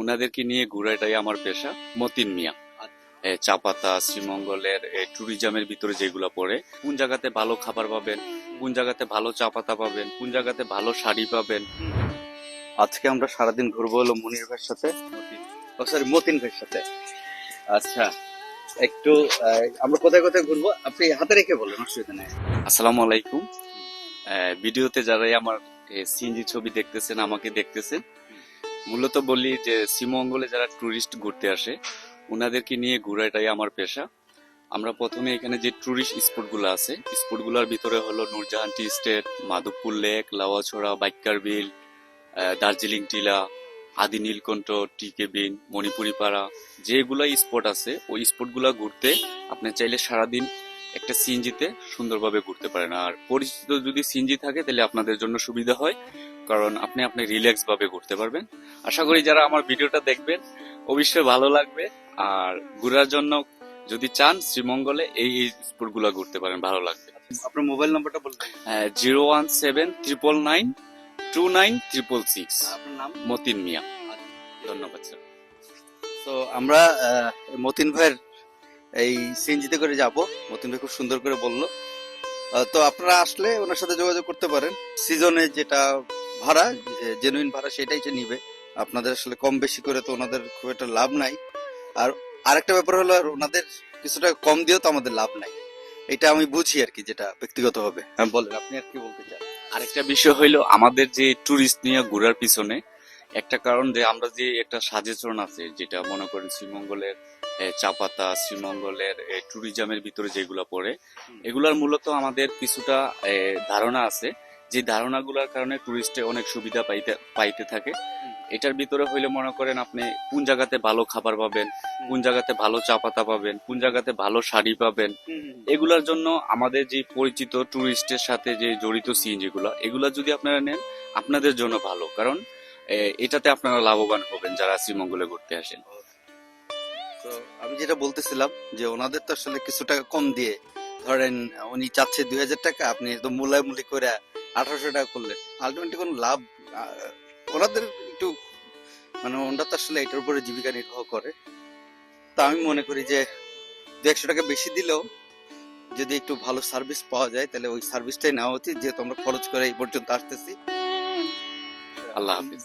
ওনাদেরকে নিয়ে ঘুরাটাই আমার পেশা, মতিন মিয়া। চাপাতা, শ্রীমঙ্গলের ট্যুরিজমের ভিতরে যেগুলো পড়ে, কোন জায়গাতে ভালো খাবার পাবেন, কোন জায়গাতে ভালো চা পাতা পাবেন, কোন জায়গাতে ভালো শাড়ি পাবেন। আজকে আমরা সারাদিন ঘুরবো হলো মনির ভাইয়ের সাথে। সরি মতিন ভাইয়ের সাথে। আচ্ছা একটু আমরা কোথায় কোথায় ঘুরবো? আপনি হাতে রেখে বলেন, অসুবিধা নেই। আসসালামু আলাইকুম। ভিডিওতে যারাই আমার সিএনজি ছবি দেখতেছেন, আমাকে দেখতেছেন মূলত বলি যে শ্রীমঙ্গলে যারা ট্যুরিস্ট ঘুরতে আসে ওনাদেরকে নিয়ে ঘোরাটাই আমার পেশা। আমরা প্রথমে এখানে যে ট্যুরিস্ট স্পটগুলো আছে স্পটগুলোর ভিতরে হলো Nurjahan tea estate, Madhabpur lake, Lawachara Baikka Beel Darjeeling টিলা, আদি নীলকণ্ঠ, টি কেবিন মণিপুরি পাড়া যেগুলো স্পট আছে, ওই স্পটগুলো ঘুরতে আপনি চাইলে সারাদিন একটা সিএনজিতে সুন্দরভাবে ঘুরতে পারেন। আর পরিচিত যদি সিএনজি থাকে, তাহলে আপনাদের জন্য সুবিধা হয়। কারণ আপনি আপনি রিল্যাক্স ভাবে ঘুরতে পারবেন। আশা করি যারা আমার ভিডিওটা দেখবেন অবশ্যই ভালো লাগবে। আর ঘোরার জন্য যদি চান শ্রীমঙ্গলে এই এই স্পটগুলো ঘুরতে পারেন ভালো লাগবে। আপনার মোবাইল নাম্বারটা বলবেন zero one seven triple nine two nine triple six. আপনার নাম? মতিন মিয়া। ধন্যবাদ স্যার। তো আমরা মতিন ভাইয়ের এই সিএনজিতে করে যাব। মতিন ভাই খুব সুন্দর করে বলল। তো আপনারা আসলে ওনার সাথে যোগাযোগ করতে পারেন। সিজনে যেটা ভাড়া জেনুইন ভাড়া সেটাই সে নিবে। আপনাদের আসলে কম বেশি করে তো ওনাদের খুব একটা লাভ নাই। আর আরেকটা ব্যাপার হলো আর ওনাদের কিছুটা কম দিয়েও তো আমাদের লাভ নাই। এটা আমি বুঝি আর কি যেটা ব্যক্তিগত হবে হ্যাঁ বলেন আপনি আর কি বলতে চান? আরেকটা বিষয় হইল আমাদের যে ট্যুরিস্ট নিয়ে ঘোরার পিছনে একটা কারণ যে আমরা যে একটা সাজেশন আছে যেটা মনে করেন শ্রীমঙ্গলের চাপাতা শ্রীমঙ্গলের ট্যুরিজমের ভিতরে যেগুলো পড়ে এগুলার মূলত আমাদের কিছুটা ধারণা আছে। যে ধারণাগুলোর কারণে টুরিস্টে অনেক সুবিধা পাইতে পাইতে থাকে। এটার ভিতরে হইলে মনে করেন আপনি কোন জায়গাতে ভালো খাবার পাবেন কোন জায়গাতে ভালো চা পাতা পাবেন কোন জায়গাতে ভালো শাড়ি পাবেন। এগুলার জন্য আমাদের যে পরিচিত টুরিস্টের সাথে যে জড়িত সিএনজি গুলো এগুলা যদি আপনারা নেন আপনাদের জন্য ভালো। কারণ এটাতে আপনারা লাভবান হবেন যারা শ্রীমঙ্গলে ঘুরতে আসেন। আমি যেটা বলতেছিলাম যে ওনাদের তো আসলে কিছু টাকা কম দিয়ে ধরেন উনি চাচ্ছে দুই হাজার টাকা আপনি একদম মূলামূলি করে আঠারোশো টাকা করলে। আলটিমেটলি কোনো লাভ ওনাদের একটু মানে ওনারা তো আসলে এটার উপরে জীবিকা নির্বাহ করে। তা আমি মনে করি যে, দু একশো টাকা বেশি দিলেও যদি একটু ভালো সার্ভিস পাওয়া যায়, তাহলে ওই সার্ভিসটাই নেওয়া উচিত, যেহেতু আমরা খরচ করে এই পর্যন্ত আসতেছি। আল্লাহ হাফিজ।